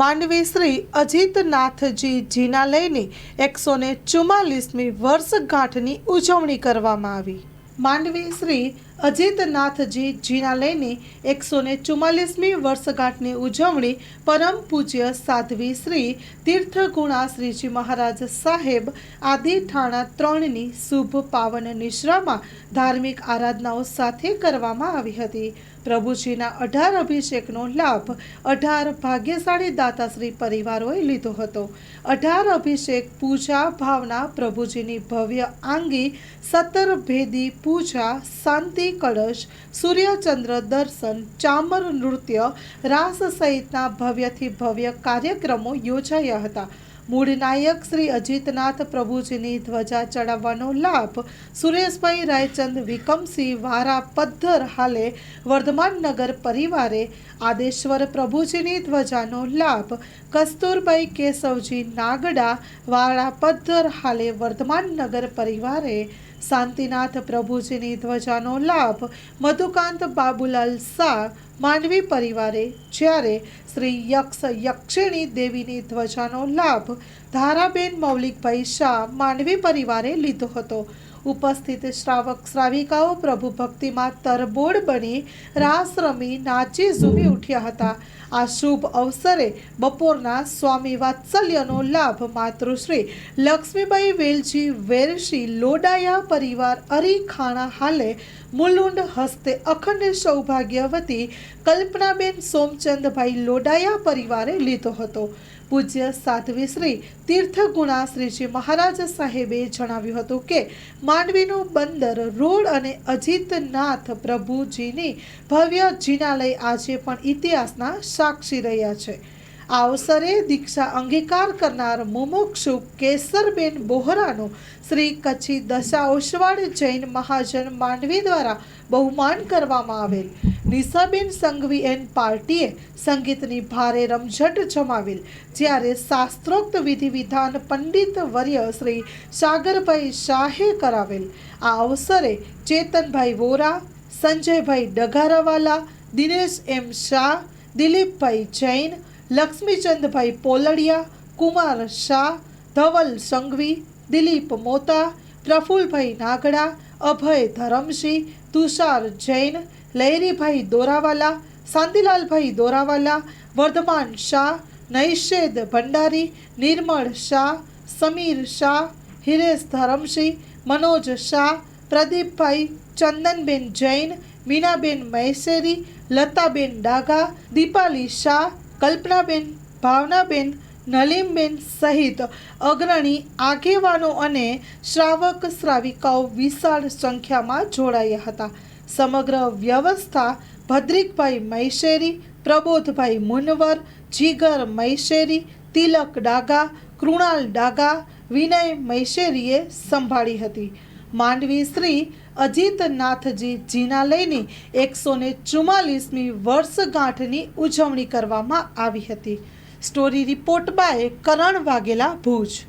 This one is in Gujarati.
માંડવી શ્રી અજીતનાથજી જીના લઈને એકસો ને ચુમ્માલીસમી વર્ષગાંઠની ઉજવણી કરવામાં આવી. માંડવી શ્રી અજીતનાથજી જીના લઈને એકસો ને ચુમ્માલીસમી વર્ષગાંઠની ઉજવણી પરમ પૂજ્ય સાધ્વી શ્રી તીર્થગુણા શ્રીજી મહારાજ સાહેબ આદિ ઠાણા ત્રણની શુભ પાવન નિશ્રામાં ધાર્મિક આરાધનાઓ સાથે કરવામાં આવી હતી. પ્રભુજીના અઢાર અભિષેકનો લાભ અઢાર ભાગ્યશાળી દાતાશ્રી પરિવારોએ લીધો હતો. અઢાર અભિષેક પૂજા ભાવના પ્રભુજીની ભવ્ય આંગી, સત્તર ભેદી પૂજા, શાંતિ કળશ, સૂર્યચંદ્ર દર્શન, ચામર નૃત્ય, રાસ સહિતના ભવ્યથી ભવ્ય કાર્યક્રમો યોજાયા હતા. મૂળ નાયક શ્રી અજીતનાથ પ્રભુજીની ધ્વજા ચડાવવાનો લાભ સુરેશભાઈ રાયચંદ વિકમસિંહ વારા પદ્ધર હાલે વર્ધમાન નગર પરિવારે આદેશ્વર પ્રભુજીની ધ્વજાનો લાભ કસ્તુરબાઈ કેશવજી નાગડા વાળા પદ્ધર હાલે વર્ધમાન નગર પરિવારે શાંતિનાથ પ્રભુજીની ધ્વજાનો લાભ મધુકાંત બાબુલાલ શાહ માંડવી પરિવારે જ્યારે શ્રી યક્ષ યક્ષિણી દેવીની ધ્વજાનો લાભ ધારાબેન મૌલિકભાઈ શાહ માંડવી પરિવારે લીધો હતો. ઉપસ્થિત શ્રાવક શ્રાવિકાઓ પ્રભુ ભક્તિમાં તરબોળ બની રાસ રમી નાચી ઝૂમી ઉઠ્યા હતા. આ શુભ અવસરે બપોરના સ્વામી વાત્સલ્યનો લાભ માતૃશ્રી લક્ષ્મીબાઈ વેલજી વેરશી લોડાયા પરિવાર અરીખાણા હાલે મુલુંડ હસ્તે અખંડ સૌભાગ્યવતી કલ્પનાબેન સોમચંદભાઈ લોડાયા પરિવારે લીધો હતો. પૂજ્ય સાધ્વી શ્રી તીર્થગુણા શ્રીજી મહારાજ સાહેબે જણાવ્યું હતું કે, માંડવીનું બંદર રોડ અને અજીતનાથ પ્રભુજીની ભવ્ય જીનાલય આજે પણ ઇતિહાસના સાક્ષી રહ્યા છે. આ અવસરે દીક્ષા અંગીકાર કરનાર મુમુક્ષુ કેસરબેન બોહરાનું શ્રી કચ્છી દશા ઓસવાડ જૈન મહાજન માંડવી દ્વારા બહુમાન કરવામાં આવેલ. નિશાબેન સંઘવી એન પાર્ટીએ સંગીતની ભારે રમઝટ જમાવેલ, જ્યારે શાસ્ત્રોક્ત વિધિ વિધાન પંડિત વર્ય શ્રી સાગરભાઈ શાહે કરાવેલ. આ અવસરે ચેતનભાઈ વોરા, સંજયભાઈ ડગારાવાલા દિનેશ એમ શાહ, દિલીપભાઈ જૈન, લક્ષ્મીચંદભાઈ પોલડિયા, કુમાર શાહ, ધવલ સંઘવી, દિલીપ મોતા, પ્રફુલભાઈ નાગડા, અભય ધરમસિંહ, તુષાર જૈન લહેરીભાઈ દોરાવાલા શાંતિલાલભાઈ દોરાવાલા, વર્ધમાન શાહ નૈષેદ ભંડારી, નિર્મળ શાહ, સમીર શાહ, હિરેશ ધરમસિંહ, મનોજ શાહ, પ્રદીપભાઈ, ચંદનબેન જૈન, મીનાબેન મહેસેરી લતાબેન ડાગા દીપાલી શાહ, કલ્પનાબેન ભાવનાબેન, નલીમબેન સહિત અગ્રણી આગેવાનો અને શ્રાવક શ્રાવિકાઓ વિશાળ સંખ્યામાં જોડાયા હતા. સમગ્ર વ્યવસ્થા ભદ્રિકભાઈ મૈશેરી પ્રબોધભાઈ મુનવર, જીગર મૈશેરી તિલક ડાગા કૃણાલ ડાગા વિનય મૈશેરીએ સંભાળી હતી. માંડવી શ્રી અજીતનાથજી લઈને એકસો ને ચુમ્માલીસમી વર્ષગાંઠની ઉજવણી કરવામાં આવી હતી. Story report by Karan Vaghela Bhuj.